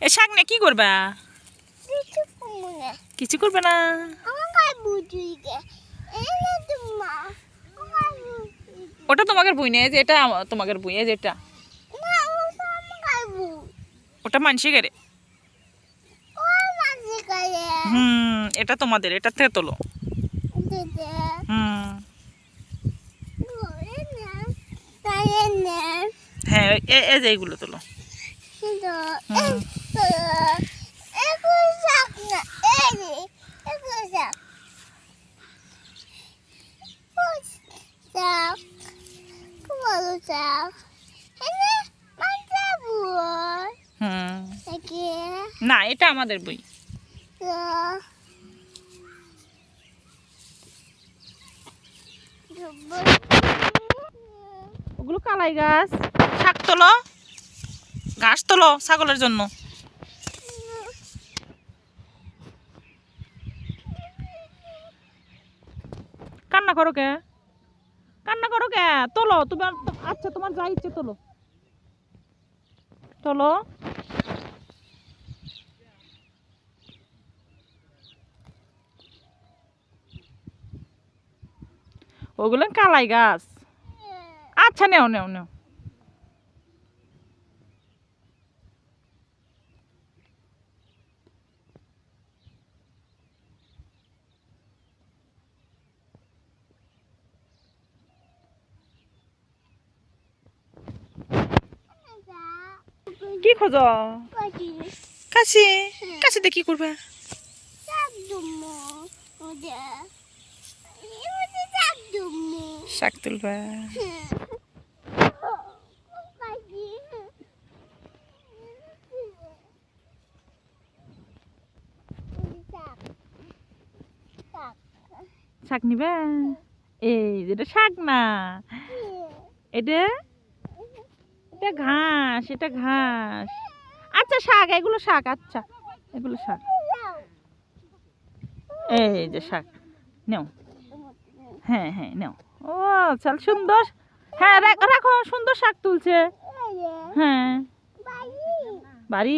এ শাক নিয়ে কি করবা? কিছু করবে না। ওটা তোমাদের বই নেই যে এটা তোমাদের বই যে এটা। ওটা মানসি গেরে হুম এটা তোমাদের এটা থেকে তোলো হুম। না না। হ্যাঁ এ- এই যে এইগুলো তোলো। হুম। না এটা আমাদের বই। ওগুলো কালাই গাছ। শাক তোলো। ঘাস তোলো ছাগলের জন্য কান্না করো কে? কান্না করো কে? তোলো, তোমার আচ্ছা তোমার যা ইচ্ছে তোলো। তোলো। ওগুলো কালাই গাছ। আচ্ছা নেও নেও নেও। কি খোঁজ? কাশি। কাশিতে কি করবে? শাক তুলবা। শাক নিবে? এই যেটা শাক না। এটা এটা ঘাস এটা ঘাস। আচ্ছা শাক, এগুলো শাক আচ্ছা এগুলো শাক। এই যে শাক, নেও। হ্যাঁ হ্যাঁ নেও। ও, চল, সুন্দর। হ্যাঁ রাখ- সুন্দর শাক তুলছে। হ্যাঁ। বাড়ি।